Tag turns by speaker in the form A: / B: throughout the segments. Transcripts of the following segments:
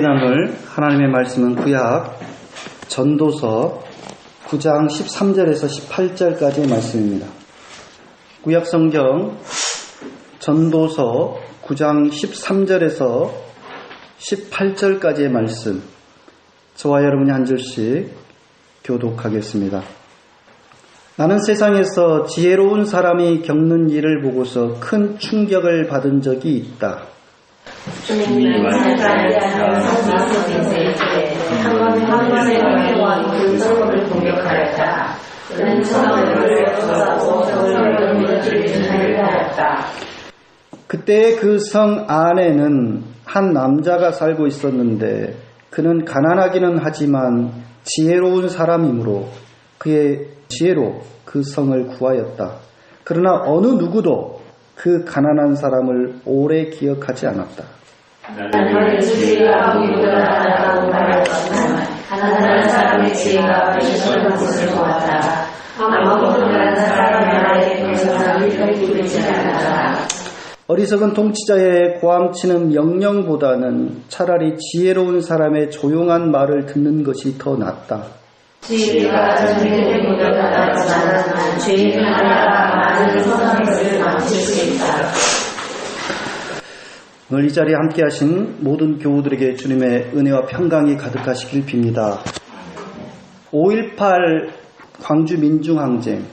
A: 나눌 하나님의 말씀은 구약 전도서 9장 13절에서 18절까지의 말씀입니다. 구약 성경 전도서 9장 13절에서 18절까지의 말씀 저와 여러분이 한 절씩 교독하겠습니다. 나는 세상에서 지혜로운 사람이 겪는 일을 보고서 큰 충격을 받은 적이 있다. 그때 그 성 안에는 한 남자가 살고 있었는데 그는 가난하기는 하지만 지혜로운 사람이므로 그의 지혜로 그 성을 구하였다. 그러나 어느 누구도 그 가난한 사람을 오래 기억하지 않았다.
B: 나는 가난한 사람의 지혜가 것을 보았다. 사람의.
A: 어리석은 통치자의 고함치는 명령보다는 차라리 지혜로운 사람의 조용한 말을 듣는 것이 더 낫다.
B: 있다.
A: 오늘 이 자리에 함께 하신 모든 교우들에게 주님의 은혜와 평강이 가득하시길 빕니다. 5.18 광주 민중항쟁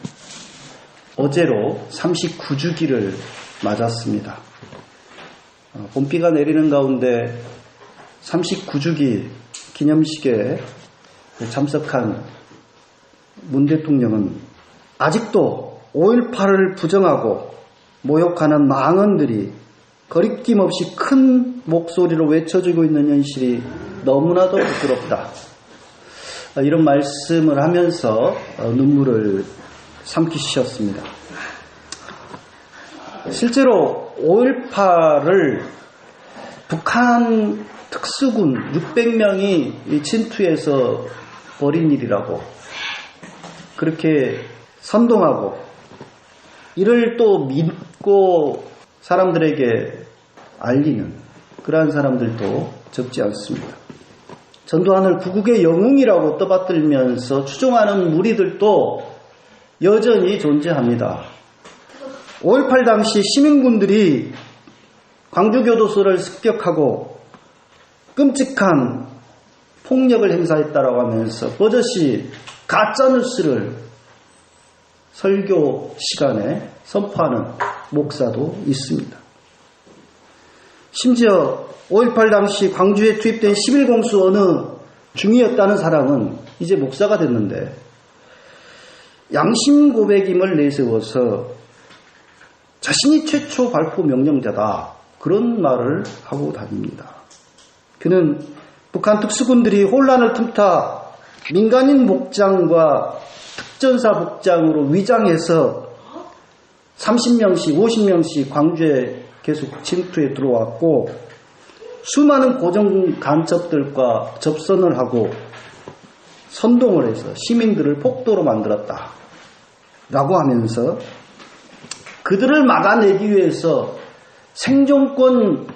A: 어제로 39주기를 맞았습니다. 어, 봄비가 내리는 가운데 39주기 기념식에 참석한 문 대통령은 아직도 5.18을 부정하고 모욕하는 망언들이 거리낌 없이 큰 목소리로 외쳐주고 있는 현실이 너무나도 부끄럽다. 이런 말씀을 하면서 눈물을 삼키셨습니다. 실제로 5.18을 북한 특수군 600명이 침투해서 벌인 일이라고 그렇게 선동하고 이를 또 믿고 사람들에게 알리는 그러한 사람들도 적지 않습니다. 전두환을 구국의 영웅이라고 떠받들면서 추종하는 무리들도 여전히 존재합니다. 5.18 당시 시민군들이 광주교도소를 습격하고 끔찍한 폭력을 행사했다라고 하면서 버젓이 가짜뉴스를 설교 시간에 선포하는 목사도 있습니다. 심지어 5.18 당시 광주에 투입된 11공수 어느 중이었다는 사람은 이제 목사가 됐는데 양심 고백임을 내세워서 자신이 최초 발포 명령자다. 그런 말을 하고 다닙니다. 그는 북한 특수군들이 혼란을 틈타 민간인 복장과 특전사 복장으로 위장해서 30명씩, 50명씩 광주에 계속 침투해 들어왔고 수많은 고정 간첩들과 접선을 하고 선동을 해서 시민들을 폭도로 만들었다. 라고 하면서 그들을 막아내기 위해서 생존권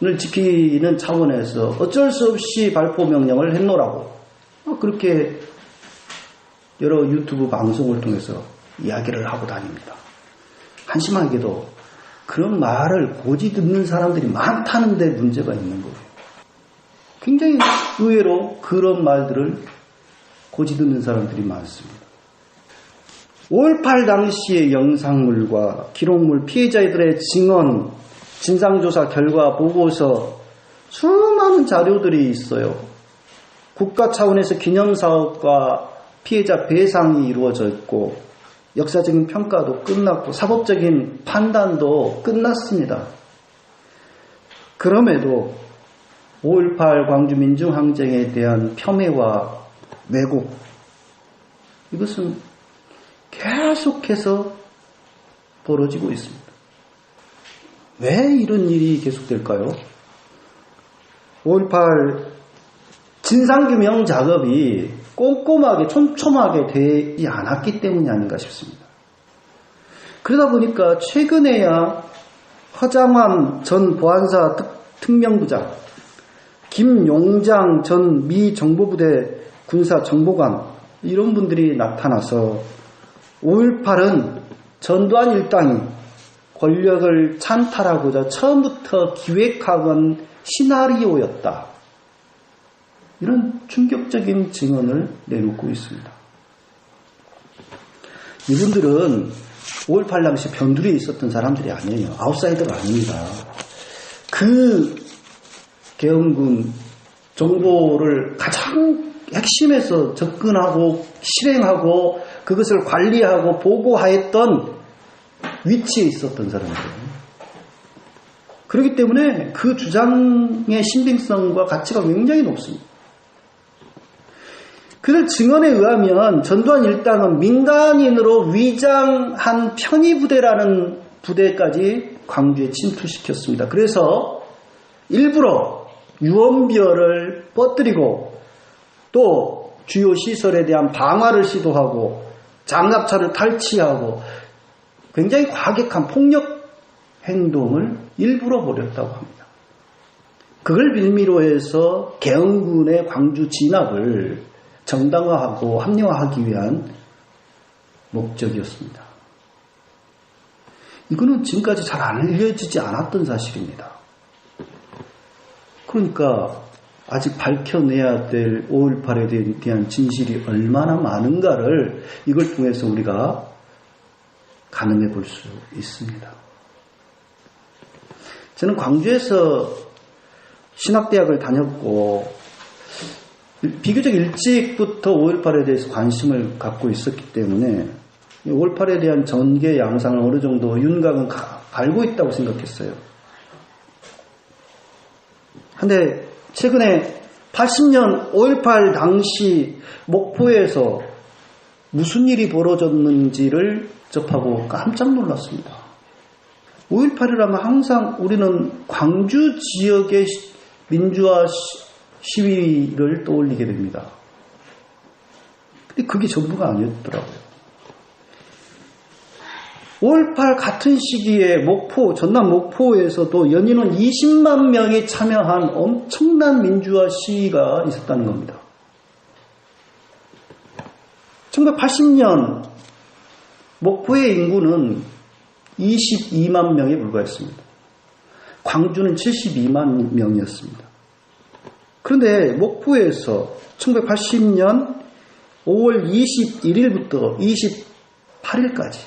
A: 을 지키는 차원에서 어쩔 수 없이 발포 명령을 했노라고 그렇게 여러 유튜브 방송을 통해서 이야기를 하고 다닙니다. 한심하게도 그런 말을 고지 듣는 사람들이 많다는데 문제가 있는 거예요. 굉장히 의외로 그런 말들을 고지 듣는 사람들이 많습니다. 5.18 당시의 영상물과 기록물, 피해자들의 증언, 진상조사 결과 보고서 수많은 자료들이 있어요. 국가 차원에서 기념사업과 피해자 배상이 이루어져 있고 역사적인 평가도 끝났고 사법적인 판단도 끝났습니다. 그럼에도 5.18 광주 민중항쟁에 대한 폄훼와 왜곡 이것은 계속해서 벌어지고 있습니다. 왜 이런 일이 계속될까요? 5.18 진상규명 작업이 꼼꼼하게 촘촘하게 되지 않았기 때문이 아닌가 싶습니다. 그러다 보니까 최근에야 허장환 전 보안사 특, 명부장 김용장 전 미 정보부대 군사 정보관 이런 분들이 나타나서 5.18은 전두환 일당이 권력을 찬탈하고자 처음부터 기획하건 시나리오였다. 이런 충격적인 증언을 내놓고 있습니다. 이분들은 5.18 당시 변두리에 있었던 사람들이 아니에요. 아웃사이더가 아닙니다. 그 개헌군 정보를 가장 핵심에서 접근하고 실행하고 그것을 관리하고 보고하였던 위치에 있었던 사람들이에요. 그렇기 때문에 그 주장의 신빙성과 가치가 굉장히 높습니다. 그들 증언에 의하면 전두환 일당은 민간인으로 위장한 편의부대라는 부대까지 광주에 침투시켰습니다. 그래서 일부러 유언비어를 뻗뜨리고 또 주요 시설에 대한 방화를 시도하고 장갑차를 탈취하고 굉장히 과격한 폭력 행동을 일부러 벌였다고 합니다. 그걸 빌미로 해서 개헌군의 광주 진압을 정당화하고 합리화하기 위한 목적이었습니다. 이거는 지금까지 잘 알려지지 않았던 사실입니다. 그러니까 아직 밝혀내야 될 5.18에 대한 진실이 얼마나 많은가를 이걸 통해서 우리가 가늠해 볼 수 있습니다. 저는 광주에서 신학대학을 다녔고 비교적 일찍부터 5.18에 대해서 관심을 갖고 있었기 때문에 5.18에 대한 전개 양상을 어느 정도 윤곽은 가, 알고 있다고 생각했어요. 근데 최근에 80년 5.18 당시 목포에서 무슨 일이 벌어졌는지를 접하고 깜짝 놀랐습니다. 5.18이라면 항상 우리는 광주 지역의 민주화 시위를 떠올리게 됩니다. 근데 그게 전부가 아니었더라고요. 5.18 같은 시기에 목포, 전남 목포에서도 연인원 20만 명이 참여한 엄청난 민주화 시위가 있었다는 겁니다. 1980년 목포의 인구는 22만 명에 불과했습니다. 광주는 72만 명이었습니다. 그런데 목포에서 1980년 5월 21일부터 28일까지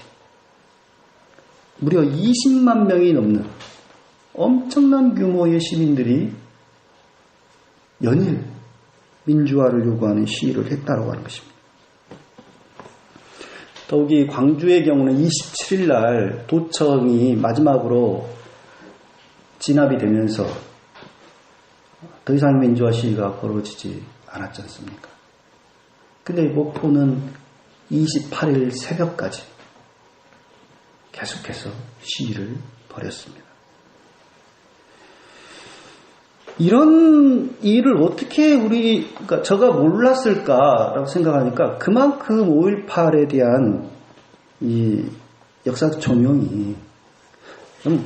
A: 무려 20만 명이 넘는 엄청난 규모의 시민들이 연일 민주화를 요구하는 시위를 했다고 하는 것입니다. 더욱이 광주의 경우는 27일 날 도청이 마지막으로 진압이 되면서 더 이상 민주화 시위가 벌어지지 않았지 않습니까? 근데 목포는 28일 새벽까지 계속해서 시위를 벌였습니다. 이런 일을 어떻게 우리, 그러니까 저가 몰랐을까라고 생각하니까 그만큼 5.18에 대한 이 역사적 조명이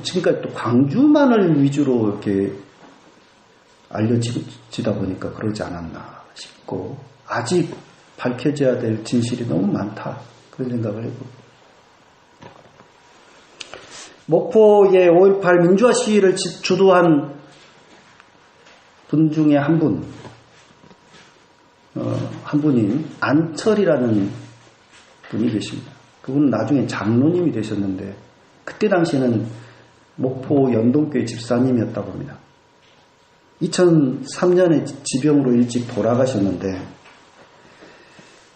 A: 지금까지 또 광주만을 위주로 이렇게 알려지다 보니까 그러지 않았나 싶고 아직 밝혀져야 될 진실이 너무 많다 그런 생각을 해봅니다. 목포의 5.18 민주화 시위를 주도한 분 중에 한 분, 어, 한 분인 안철이라는 분이 계십니다. 그분은 나중에 장로님이 되셨는데 그때 당시에는 목포 연동교회 집사님이었다고 합니다. 2003년에 지병으로 일찍 돌아가셨는데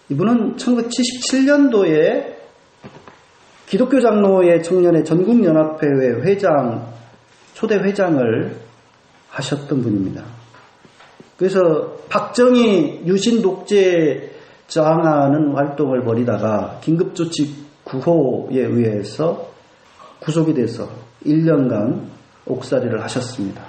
A: 이분은 1977년도에 기독교 장로의 청년의 전국연합회회 회장, 초대 회장을 하셨던 분입니다. 그래서 박정희 유신 독재 저항하는 활동을 벌이다가 긴급조치 9호에 의해서 구속이 돼서 1년간 옥살이를 하셨습니다.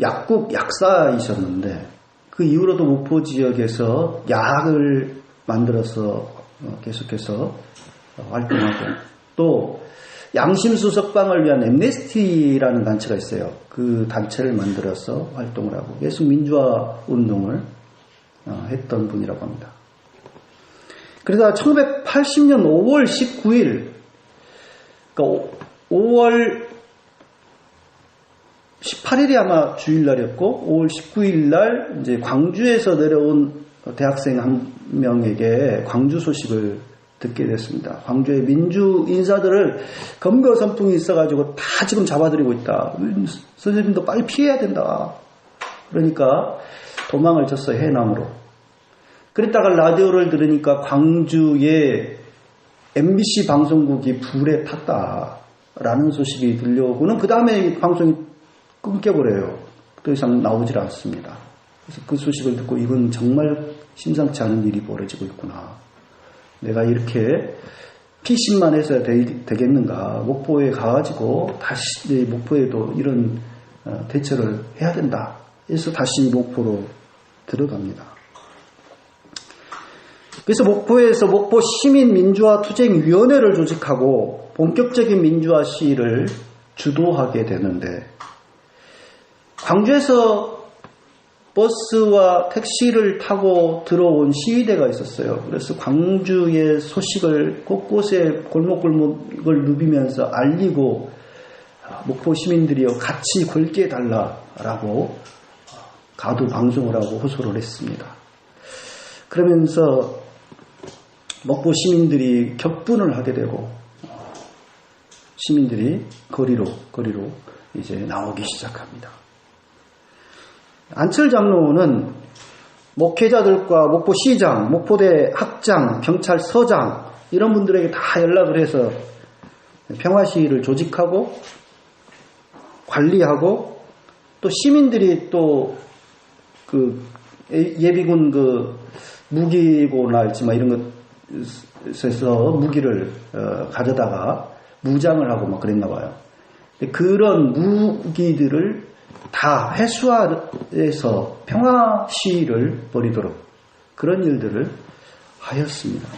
A: 약국 약사이셨는데 그 이후로도 목포 지역에서 약을 만들어서 계속해서 활동하고 또 양심수석방을 위한 엠네스티라는 단체가 있어요. 그 단체를 만들어서 활동을 하고 계속 민주화 운동을 어, 했던 분이라고 합니다. 그러다 1980년 5월 19일, 그러니까 5월 18일이 아마 주일날이었고 5월 19일 날 이제 광주에서 내려온 대학생 한 명에게 광주 소식을 듣게 됐습니다. 광주의 민주 인사들을 검거 선풍이 있어가지고 다 지금 잡아들이고 있다. 선생님도 빨리 피해야 된다. 그러니까 도망을 쳤어요 해남으로. 그랬다가 라디오를 들으니까 광주의 MBC 방송국이 불에 탔다라는 소식이 들려오고는 그 다음에 방송이 끊겨버려요. 더 이상 나오질 않습니다. 그래서 그 소식을 듣고 이건 정말 심상치 않은 일이 벌어지고 있구나. 내가 이렇게 피신만 해서 되, 겠는가 목포에 가가지고 다시 목포에도 이런 어, 대처를 해야 된다. 그래서 다시 목포로 들어갑니다. 그래서 목포에서 목포 시민 민주화 투쟁 위원회를 조직하고 본격적인 민주화 시위를 주도하게 되는데 광주에서 버스와 택시를 타고 들어온 시위대가 있었어요. 그래서 광주의 소식을 곳곳에 골목골목을 누비면서 알리고 아, 목포 시민들이요 같이 걸게 달라라고 가도 방송을 하고 호소를 했습니다. 그러면서 목포 시민들이 격분을 하게 되고 시민들이 거리로 거리로 이제 나오기 시작합니다. 안철 장로는 목회자들과 목포 시장, 목포대 학장, 경찰서장 이런 분들에게 다 연락을 해서 평화 시위를 조직하고 관리하고 또 시민들이 또 그 예비군 그 무기고나 할지만 이런 것에서 무기를 어, 가져다가 무장을 하고 막 그랬나 봐요. 그런 무기들을 다 회수하에서 평화 시위를 벌이도록 그런 일들을 하였습니다.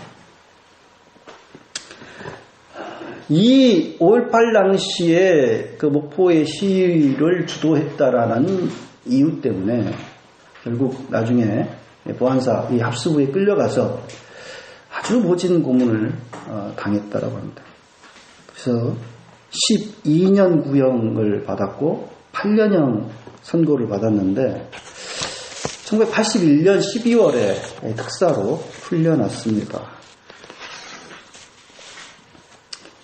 A: 이 5.18 당시에 그 목포의 시위를 주도했다라는 이유 때문에 결국 나중에 보안사 이 합수부에 끌려가서 아주 모진 고문을 어, 당했다라고 합니다. 그래서 12년 구형을 받았고 8년형 선고를 받았는데 1981년 12월에 특사로 풀려났습니다.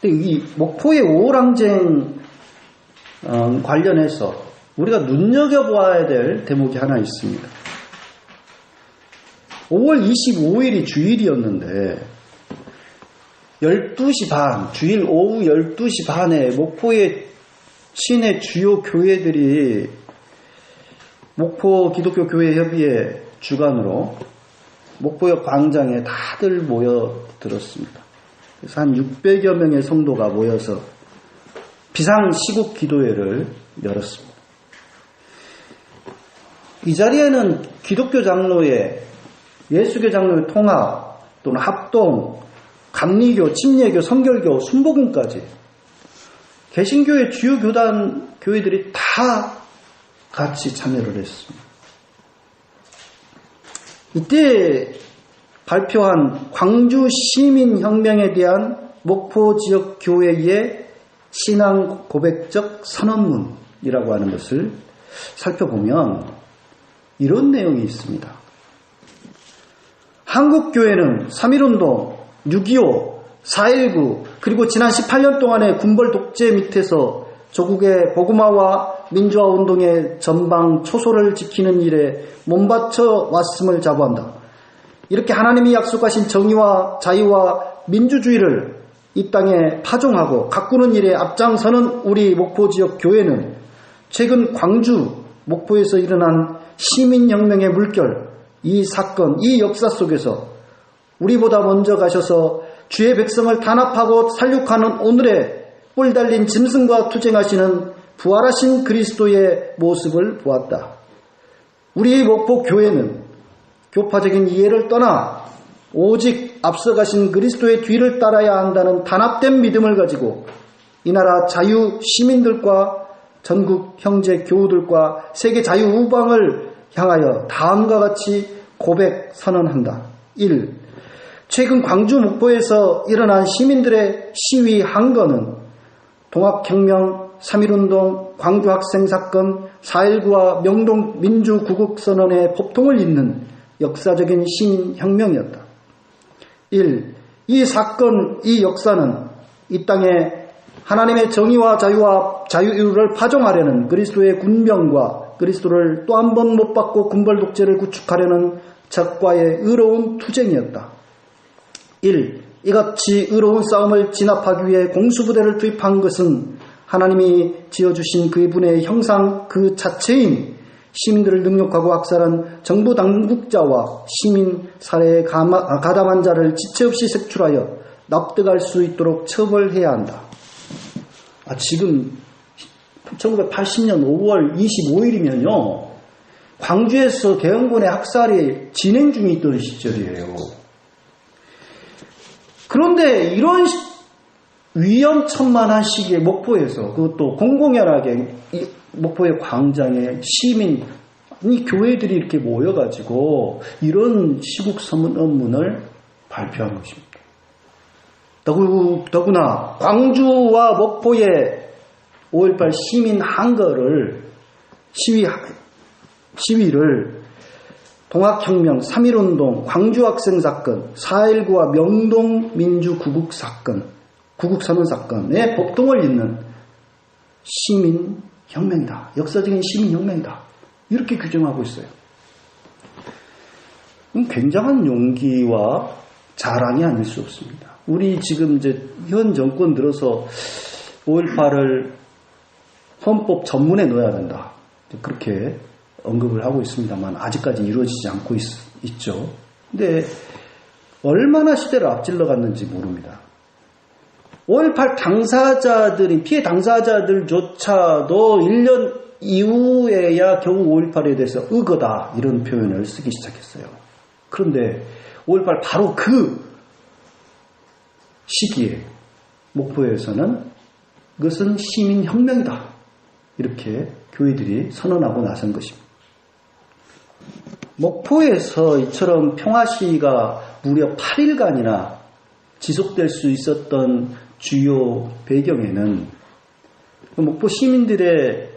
A: 이 목포의 오랑쟁 어, 관련해서 우리가 눈여겨봐야 될 대목이 하나 있습니다. 5월 25일이 주일이었는데 12시 반, 주일 오후 12시 반에 목포의 시내 주요 교회들이 목포 기독교 교회 협의회 주관으로 목포역 광장에 다들 모여들었습니다. 그래서 한 600여 명의 성도가 모여서 비상 시국 기도회를 열었습니다. 이 자리에는 기독교 장로의 예수교 장로의 통합 또는 합동, 감리교, 침례교, 성결교, 순복음까지 개신교의 주요 교단 교회들이 다 같이 참여를 했습니다. 이때 발표한 광주 시민 혁명에 대한 목포 지역 교회의 신앙 고백적 선언문이라고 하는 것을 살펴보면 이런 내용이 있습니다. 한국교회는 3.1운동, 6.25, 4.19 그리고 지난 18년 동안의 군벌 독재 밑에서 조국의 복음화와 민주화 운동의 전방 초소를 지키는 일에 몸바쳐 왔음을 자부한다. 이렇게 하나님이 약속하신 정의와 자유와 민주주의를 이 땅에 파종하고 가꾸는 일에 앞장서는 우리 목포 지역 교회는 최근 광주 목포에서 일어난 시민혁명의 물결, 이 사건, 이 역사 속에서 우리보다 먼저 가셔서 주의 백성을 단합하고 살육하는 오늘의 뿔 달린 짐승과 투쟁하시는 부활하신 그리스도의 모습을 보았다. 우리 목포 교회는 교파적인 이해를 떠나 오직 앞서가신 그리스도의 뒤를 따라야 한다는 단합된 믿음을 가지고 이 나라 자유 시민들과 전국 형제 교우들과 세계 자유 우방을 향하여 다음과 같이 고백 선언한다. 1. 최근 광주 목포에서 일어난 시민들의 시위 항거는 동학혁명, 3.1운동, 광주 학생 사건, 4.19와 명동 민주구국선언의 법통을 잇는 역사적인 시민혁명이었다. 1. 이 사건, 이 역사는 이 땅에 하나님의 정의와 자유와 자유를 파종하려는 그리스도의 군병과 그리스도를 또 한 번 못 받고 군벌 독재를 구축하려는 적과의 의로운 투쟁이었다. 1. 이같이 의로운 싸움을 진압하기 위해 공수부대를 투입한 것은 하나님이 지어주신 그분의 형상 그 자체인 시민들을 능욕하고 악살한 정부 당국자와 시민 살해에 가담한 자를 지체 없이 색출하여 납득할 수 있도록 처벌해야 한다. 아, 지금 1980년 5월 25일이면요. 광주에서 개헌군의 학살이 진행 중에 있던 시절이에요. 그런데 이런 위험천만한 시기에 목포에서 그것도 공공연하게 목포의 광장에 시민 이 교회들이 이렇게 모여가지고 이런 시국 선언문을 발표한 것입니다. 더구나 광주와 목포의 5.18 시민 한거를 시위 시위를 동학혁명, 3.1운동, 광주학생 사건, 4.19와 명동 민주구국 사건, 구국선언 사건의 법동을 잇는 시민혁명이다. 역사적인 시민혁명이다. 이렇게 규정하고 있어요. 굉장한 용기와 자랑이 아닐 수 없습니다. 우리 지금 이제 현 정권 들어서 5.18을 헌법 전문에 넣어야 된다. 그렇게 언급을 하고 있습니다만 아직까지 이루어지지 않고 있, 있죠. 근데 얼마나 시대를 앞질러 갔는지 모릅니다. 5.18 당사자들이, 피해 당사자들조차도 1년 이후에야 겨우 5.18에 대해서 의거다, 이런 표현을 쓰기 시작했어요. 그런데 5.18 바로 그 시기에 목포에서는 그것은 시민혁명이다. 이렇게 교회들이 선언하고 나선 것입니다. 목포에서 이처럼 평화시위가 무려 8일간이나 지속될 수 있었던 주요 배경에는 목포 시민들의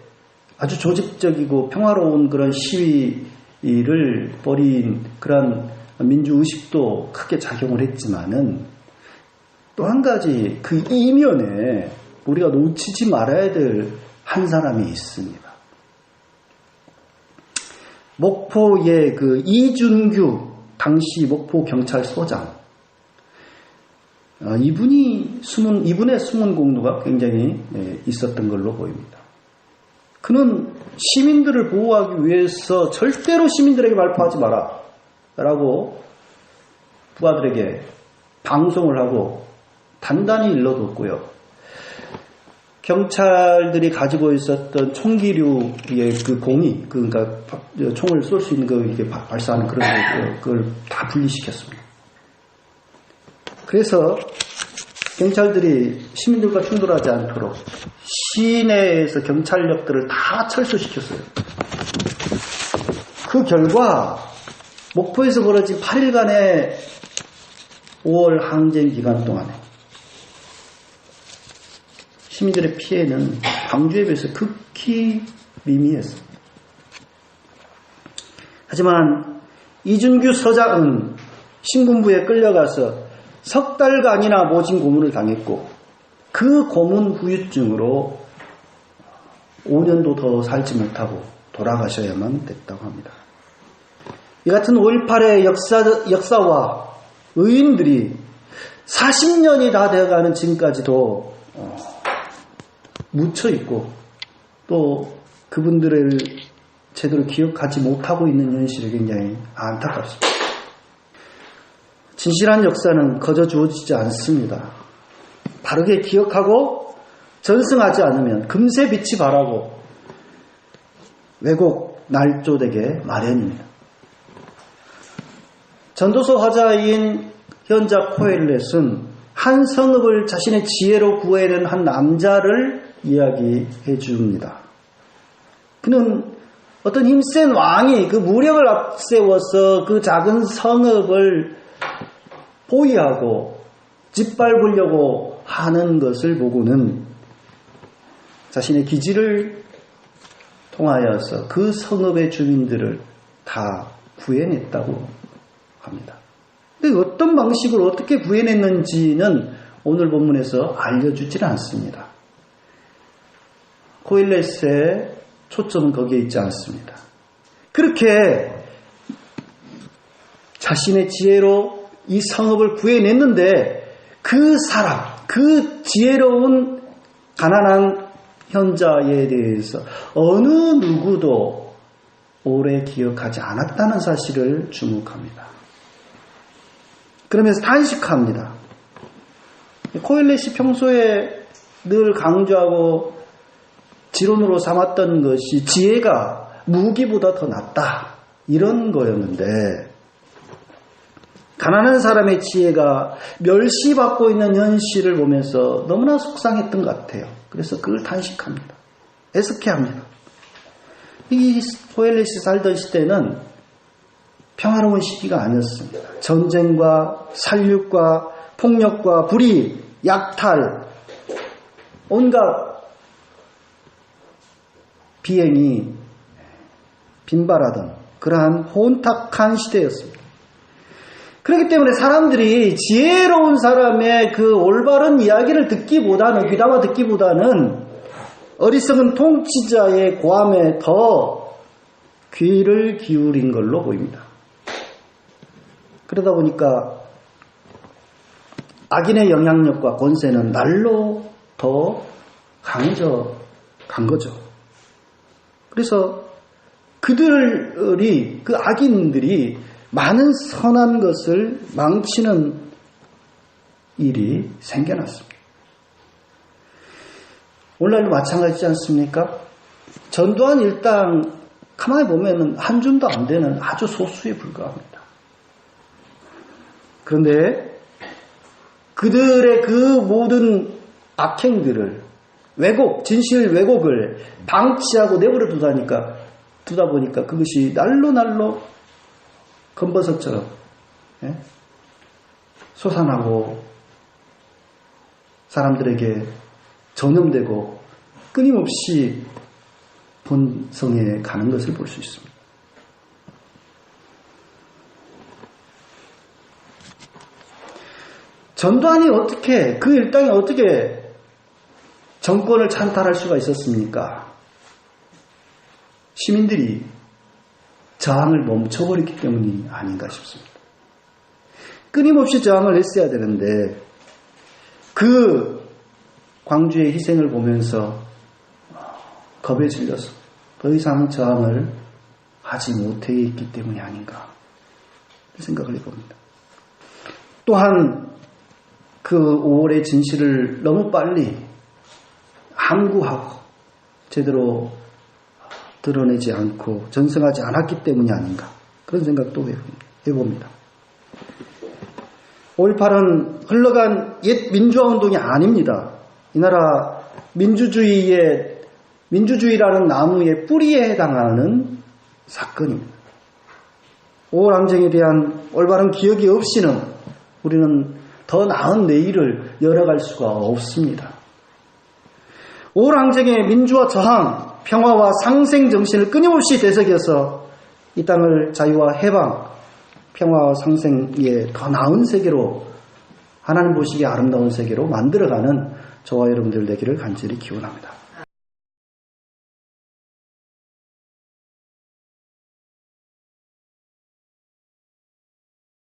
A: 아주 조직적이고 평화로운 그런 시위를 벌인 그런 민주의식도 크게 작용을 했지만은 또 한 가지 그 이면에 우리가 놓치지 말아야 될 한 사람이 있습니다. 목포의 그 이준규 당시 목포 경찰서장 어, 이분이 숨은 이분의 숨은 공로가 굉장히 예, 있었던 걸로 보입니다. 그는 시민들을 보호하기 위해서 절대로 시민들에게 발표하지 마라 라고 부하들에게 방송을 하고 단단히 일러뒀고요. 경찰들이 가지고 있었던 총기류의 그 공이, 그러니까 총을 쏠 수 있는 그 이게 발사하는 그런 그걸 다 분리시켰습니다. 그래서 경찰들이 시민들과 충돌하지 않도록 시내에서 경찰력들을 다 철수시켰어요. 그 결과 목포에서 벌어진 8일간의 5월 항쟁 기간 동안에 시민들의 피해는 광주에 비해서 극히 미미했습니다. 하지만 이준규 서장은 신군부에 끌려가서 석 달간이나 모진 고문을 당했고 그 고문 후유증으로 5년도 더 살지 못하고 돌아가셔야만 됐다고 합니다. 이 같은 5.18의 역사, 역사와 의인들이 40년이 다 되어가는 지금까지도 어, 묻혀 있고 또 그분들을 제대로 기억하지 못하고 있는 현실이 굉장히 안타깝습니다. 진실한 역사는 거저 주어지지 않습니다. 바르게 기억하고 전승하지 않으면 금세 빛이 바라고 왜곡 날조되게 마련입니다. 전도서 화자인 현자 코엘렛은 한 성읍을 자신의 지혜로 구해낸 한 남자를 이야기해 줍니다. 그는 어떤 힘센 왕이 그 무력을 앞세워서 그 작은 성읍을 포위하고 짓밟으려고 하는 것을 보고는 자신의 기지를 통하여서 그 성읍의 주민들을 다 구해냈다고 합니다. 근데 어떤 방식으로 어떻게 구해냈는지는 오늘 본문에서 알려주지는 않습니다. 코일레스의 초점은 거기에 있지 않습니다. 그렇게 자신의 지혜로 이 성읍을 구해냈는데 그 사람, 그 지혜로운 가난한 현자에 대해서 어느 누구도 오래 기억하지 않았다는 사실을 주목합니다. 그러면서 단식합니다. 코일렛이 평소에 늘 강조하고 지론으로 삼았던 것이 지혜가 무기보다 더 낫다. 이런 거였는데, 가난한 사람의 지혜가 멸시받고 있는 현실을 보면서 너무나 속상했던 것 같아요. 그래서 그걸 단식합니다. 애석해합니다. 이 호엘렛이 살던 시대는 평화로운 시기가 아니었습니다. 전쟁과 살육과 폭력과 불의, 약탈, 온갖 비행이 빈발하던 그러한 혼탁한 시대였습니다. 그렇기 때문에 사람들이 지혜로운 사람의 그 올바른 이야기를 듣기보다는, 귀담아 듣기보다는 어리석은 통치자의 고함에 더 귀를 기울인 걸로 보입니다. 그러다 보니까 악인의 영향력과 권세는 날로 더 강해져 간 거죠. 그래서 그들이, 그 악인들이 많은 선한 것을 망치는 일이 생겨났습니다. 오늘날도 마찬가지지 않습니까? 전두환 일당 가만히 보면 한 줌도 안 되는 아주 소수에 불과합니다. 그런데 그들의 그 모든 악행들을 왜곡, 진실 왜곡을 방치하고 내버려 두다니까 두다 보니까 그것이 날로 날로 검버섯처럼 예? 솟아나고 사람들에게 전염되고 끊임없이 본성에 가는 것을 볼 수 있습니다. 전두환이 어떻게 그 일당이 어떻게 정권을 찬탈할 수가 있었습니까? 시민들이 저항을 멈춰버렸기 때문이 아닌가 싶습니다. 끊임없이 저항을 했어야 되는데 그 광주의 희생을 보면서 겁에 질려서 더 이상 저항을 하지 못해 있기 때문이 아닌가 생각을 해봅니다. 또한 그 5월의 진실을 너무 빨리 함구하고 제대로 드러내지 않고 전승하지 않았기 때문이 아닌가 그런 생각도 해봅니다. 5.18은 흘러간 옛 민주화 운동이 아닙니다. 이 나라 민주주의의 민주주의라는 나무의 뿌리에 해당하는 사건입니다. 5월 항쟁에 대한 올바른 기억이 없이는 우리는 더 나은 내일을 열어갈 수가 없습니다. 5월 항쟁의 민주화 저항, 평화와 상생 정신을 끊임없이 되새겨서 이 땅을 자유와 해방, 평화와 상생의 더 나은 세계로 하나님 보시기에 아름다운 세계로 만들어가는 저와 여러분들 되기를 간절히 기원합니다.